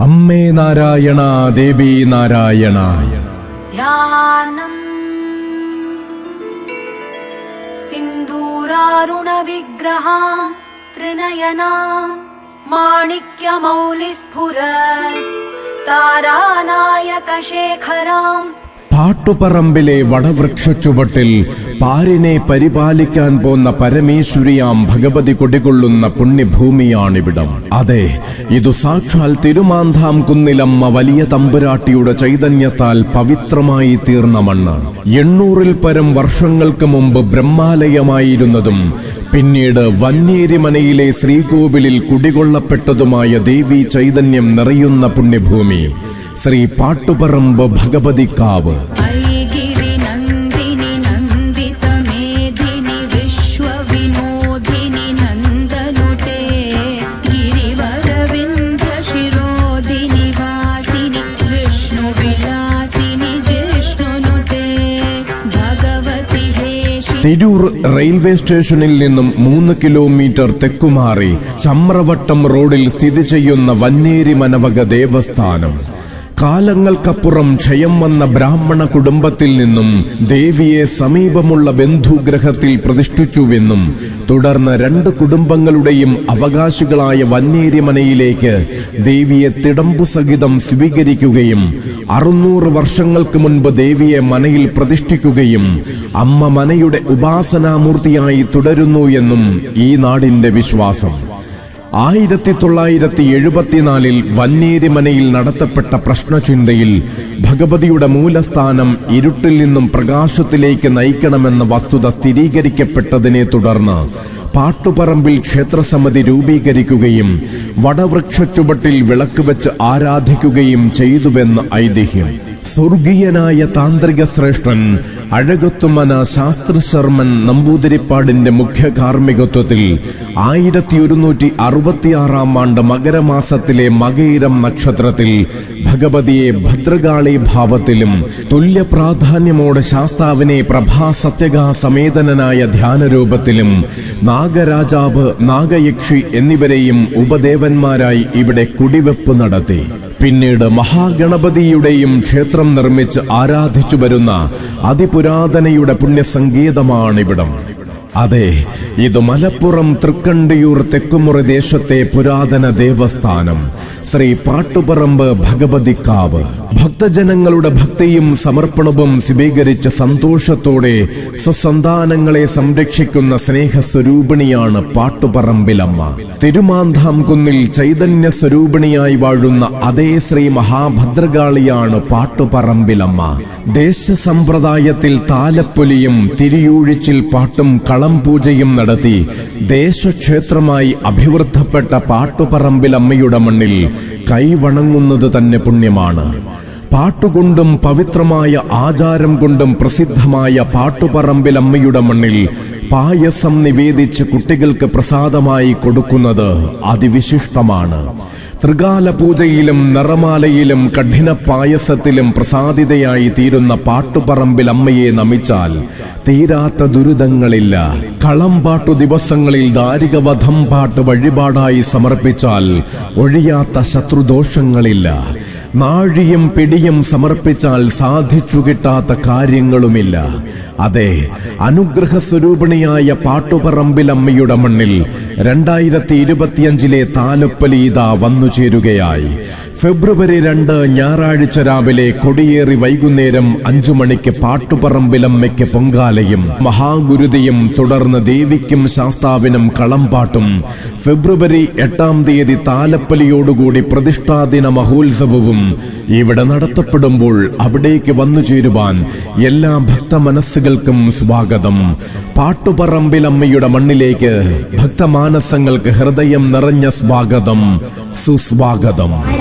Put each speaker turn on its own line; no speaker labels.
അമ്മേ നാരായണ ദേവി നാരായണ.
ധ്യാനം. സിന്ദൂരാരുണ വിഗ്രഹാം ത്രിനയനാം മാണിക്യമൗലിസ്ഫുര.
താരാനായക ശേഖരാം പാട്ടുപറമ്പിലെ വടവൃക്ഷച്ചുവട്ടിൽ പാരിനെ പരിപാലിക്കാൻ പോന്ന പരമേശ്വരിയാം ഭഗവതി കൊടികൊള്ളുന്ന പുണ്യഭൂമിയാണിവിടം. അതെ ഇതു സാക്ഷാൽ തിരുമാന്താം കുന്നിലമ്മ വലിയ തമ്പുരാട്ടിയുടെ ചൈതന്യത്താൽ പവിത്രമായി തീർന്ന മണ്ണ്. എണ്ണൂറിൽ പരം വർഷങ്ങൾക്ക് മുമ്പ് ബ്രഹ്മാലയമായിരുന്നതും പിന്നീട് വന്യേരിമനയിലെ ശ്രീകോവിലിൽ കുടികൊള്ളപ്പെട്ടതുമായ ദേവി ചൈതന്യം നിറയുന്ന പുണ്യഭൂമി. ശ്രീ പാട്ടുപറമ്പ്
ഭഗവതി കാവ്.
തിരൂർ റെയിൽവേ സ്റ്റേഷനിൽ നിന്നും മൂന്ന് കിലോമീറ്റർ തെക്കുമാറി ചമ്രവട്ടം റോഡിൽ സ്ഥിതി ചെയ്യുന്ന വന്നേരി മനവക ദേവസ്ഥാനം. കാലങ്ങൾക്കപ്പുറം ക്ഷയം വന്ന ബ്രാഹ്മണ കുടുംബത്തിൽ നിന്നും ദേവിയെ സമീപമുള്ള ബന്ധുഗ്രഹത്തിൽ പ്രതിഷ്ഠിച്ചുവെന്നും തുടർന്ന് രണ്ട് കുടുംബങ്ങളുടെയും അവകാശികളായ വന്നേരിമനയിലേക്ക് ദേവിയെ തിടമ്പു സഹിതം സ്വീകരിക്കുകയും അറുന്നൂറ് വർഷങ്ങൾക്ക് മുൻപ് ദേവിയെ മനയിൽ പ്രതിഷ്ഠിക്കുകയും അമ്മ മനയുടെ ഉപാസനാമൂർത്തിയായി തുടരുന്നു എന്നും ഈ നാടിന്റെ വിശ്വാസം. ആയിരത്തി തൊള്ളായിരത്തി എഴുപത്തിനാലിൽ വന്നേരിമനയിൽ നടത്തപ്പെട്ട പ്രശ്നചിന്തയിൽ ഭഗവതിയുടെ മൂലസ്ഥാനം ഇരുട്ടിൽ നിന്നും പ്രകാശത്തിലേക്ക് നയിക്കണമെന്ന വസ്തുത സ്ഥിരീകരിക്കപ്പെട്ടതിനെ തുടർന്ന് പാട്ടുപറമ്പിൽ ക്ഷേത്രസമിതി രൂപീകരിക്കുകയും വടവൃക്ഷ ചുവട്ടിൽ വിളക്ക് വെച്ച് ആരാധിക്കുകയും ചെയ്തുവെന്ന് ഐതിഹ്യം. സ്വർഗീയനായ താന്ത്രിക ശ്രേഷ്ഠൻ അഴകൊത്തുമന ശാസ്ത്രശർമ്മൻ നമ്പൂതിരിപ്പാടിന്റെ മുഖ്യ കാർമ്മികത്വത്തിൽ ആയിരത്തി ഒരുന്നൂറ്റി അറുപത്തിയാറാം ആണ്ട് മകരമാസത്തിലെ മകയിരം നക്ഷത്രത്തിൽ ഭഗവതിയെ ഭദ്രകാളി ഭാവത്തിലും തുല്യ പ്രാധാന്യമോടെ ശാസ്താവിനെ പ്രഭാ സത്യകാ സമേതനായ ധ്യാനരൂപത്തിലും നാഗരാജാവ് നാഗയക്ഷി എന്നിവരെയും ഉപദേവന്മാരായി ഇവിടെ കുടിവെപ്പ് നടത്തി. പിന്നീട് മഹാഗണപതിയുടെയും ക്ഷേത്രം നിർമ്മിച്ച് ആരാധിച്ചു വരുന്ന അതിപുരാതനയുടെ പുണ്യസങ്കേതമാണിവിടം. അതെ ഇത് മലപ്പുറം തൃക്കണ്ടിയൂർ തെക്കുമുറി ദേശത്തെ പുരാതന ദേവസ്ഥാനം ശ്രീ പാട്ടുപറമ്പ് ഭഗവതിക്കാവ്. ഭക്തജനങ്ങളുടെ ഭക്തിയും സമർപ്പണവും സ്വീകരിച്ച സന്തോഷത്തോടെ സ്വസന്താനങ്ങളെ സംരക്ഷിക്കുന്ന സ്നേഹസ്വരൂപിണിയാണ് പാട്ടുപറമ്പിലമ്മ. തിരുമാന്താം കുന്നിൽ ചൈതന്യ സ്വരൂപിണിയായി വാഴുന്ന അതേ ശ്രീ മഹാഭദ്രകാളിയാണ് പാട്ടുപറമ്പിലമ്മ. ദേശസമ്പ്രദായത്തിൽ താലപ്പൊലിയും തിരിയൂഴിച്ചിൽ പാട്ടും കളം പൂജയും നടത്തി ദേശക്ഷേത്രമായി അഭിവൃദ്ധപ്പെട്ട പാട്ടുപറമ്പിലമ്മയുടെ മണ്ണിൽ കൈവണങ്ങുന്നത് തന്നെ പുണ്യമാണ്. പാട്ടുകൊണ്ടും പവിത്രമായ ആചാരം കൊണ്ടും പ്രസിദ്ധമായ പാട്ടുപറമ്പിലമ്മയുടെ മണ്ണിൽ പായസം നിവേദിച്ച് കുട്ടികൾക്ക് പ്രസാദമായി കൊടുക്കുന്നത് അതിവിശിഷ്ടമാണ്. ത്രികാല പൂജയിലും നിറമാലയിലും കഠിന പായസത്തിലും പ്രസാദിതയായി തീരുന്ന പാട്ടുപറമ്പിൽ അമ്മയെ നമിച്ചാൽ തീരാത്ത ദുരിതങ്ങളില്ല. കളംപാട്ടു ദിവസങ്ങളിൽ ദാരികവധം പാട്ട് വഴിപാടായി സമർപ്പിച്ചാൽ ഒഴിയാത്ത ശത്രുദോഷങ്ങളില്ല. നാഴിയും പിടിയും സമർപ്പിച്ചാൽ സാധിച്ചു കിട്ടാത്ത കാര്യങ്ങളുമില്ല. അതെ അനുഗ്രഹ സ്വരൂപിണിയായ പാട്ടുപറമ്പിലമ്മയുടെ മണ്ണിൽ രണ്ടായിരത്തി ഇരുപത്തിയഞ്ചിലെ താലപ്പലീത വന്നു ചേരുകയായി. ഫെബ്രുവരി രണ്ട് ഞായറാഴ്ച രാവിലെ കൊടിയേറി വൈകുന്നേരം അഞ്ചു മണിക്ക് പാട്ടുപറമ്പിലമ്മയ്ക്ക് പൊങ്കാലയും മഹാഗുരുതിയും തുടർന്ന് ദേവിക്കും ശാസ്താവിനും കളംപാട്ടും. ഫെബ്രുവരി എട്ടാം തീയതി താലപ്പലിയോടുകൂടി പ്രതിഷ്ഠാദിന മഹോത്സവവും ഇവിടെ നടത്തപ്പെടുമ്പോൾ അവിടേക്ക് വന്നു ചേരുവാൻ എല്ലാ ഭക്ത മനസ്സുകൾക്കും സ്വാഗതം. പാട്ടുപറമ്പിലമ്മയുടെ മണ്ണിലേക്ക് ഭക്തമാനസങ്ങൾക്ക് ഹൃദയം നിറഞ്ഞ സ്വാഗതം. സുസ്വാഗതം.